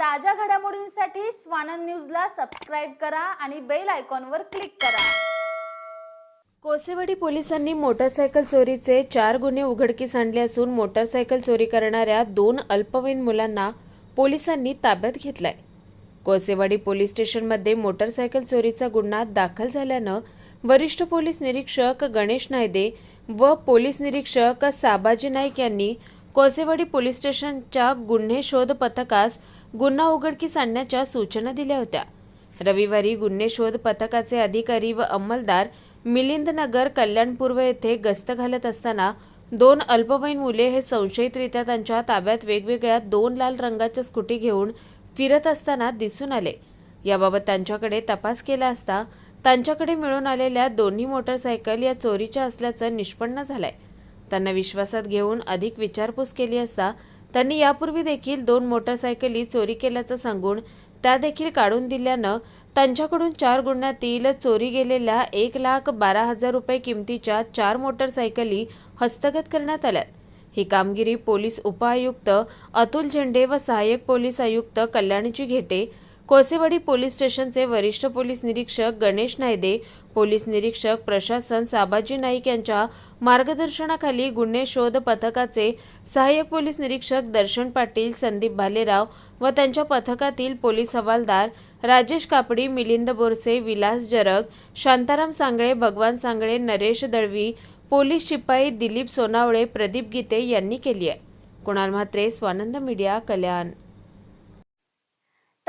ताज्या घडामोडींसाठी स्वानंद न्यूजला सबस्क्राईब करा आणि बेल आयकॉनवर क्लिक करा. कोसेवाडी पोलिसांनी मोटारसायकल चोरीचे चार गुन्हे उघडकीस आणले असून मोटारसायकल चोरी करणाऱ्या दोन अल्पवयीन मुलांना पोलिसांनी ताब्यात घेतलाय. कोसेवाडी पोलीस स्टेशनमध्ये मोटारसायकल चोरीचा गुन्हा दाखल झाल्यानं वरिष्ठ पोलीस निरीक्षक गणेश नायदे व पोलीस निरीक्षक साबाजी नाईक यांनी कोसेवाडी पोलीस स्टेशनच्या गुन्हे शोध पथकास गुन्हा उघडकीस आणण्याच्या सूचना दिल्या होत्या. रविवारी गुन्हे शोध पथकाचे अधिकारी व अंमलदार मिलिंदनगर कल्याणपूर्व येथे गस्त घालत असताना दोन अल्पवयीन मुले हे संशयितरित्या त्यांच्या ताब्यात वेगवेगळ्या दोन लाल रंगाच्या स्कूटी घेऊन फिरत असताना दिसून आले. याबाबत त्यांच्याकडे तपास केला असता त्यांच्याकडे मिळून आलेल्या दोन्ही मोटरसायकल या चोरीच्या असल्याचं निष्पन्न झालंय. त्यांना विश्वासात घेऊन अधिक विचारपूस केली असता त्यांनी यापूर्वी देखील दोन मोटरसायकली चोरी केल्याचं सांगून त्या देखील काढून दिल्यानं त्यांच्याकडून चार गुन्ह्यातील चोरी गेलेल्या एक लाख बारा हजार रुपये किमतीच्या चार मोटरसायकली हस्तगत करण्यात आल्यात. ही कामगिरी पोलीस उपआयुक्त अतुल झेंडे व सहाय्यक पोलीस आयुक्त कल्याणजी घेटे कोसेवाडी पोलीस स्टेशनचे वरिष्ठ पोलीस निरीक्षक गणेश नायदे पोलीस निरीक्षक प्रशासन साबाजी नाईक यांच्या मार्गदर्शनाखाली गुन्हे शोध पथकाचे सहाय्यक पोलीस निरीक्षक दर्शन पाटील संदीप भालेराव व त्यांच्या पथकातील पोलीस हवालदार राजेश कापडी मिलिंद बोरसे विलास जरग शांताराम सांगळे भगवान सांगळे नरेश दळवी पोलीस शिपाई दिलीप सोनावळे प्रदीप गीते यांनी केली आहे. कुणाल म्हात्रे स्वानंद मीडिया कल्याण.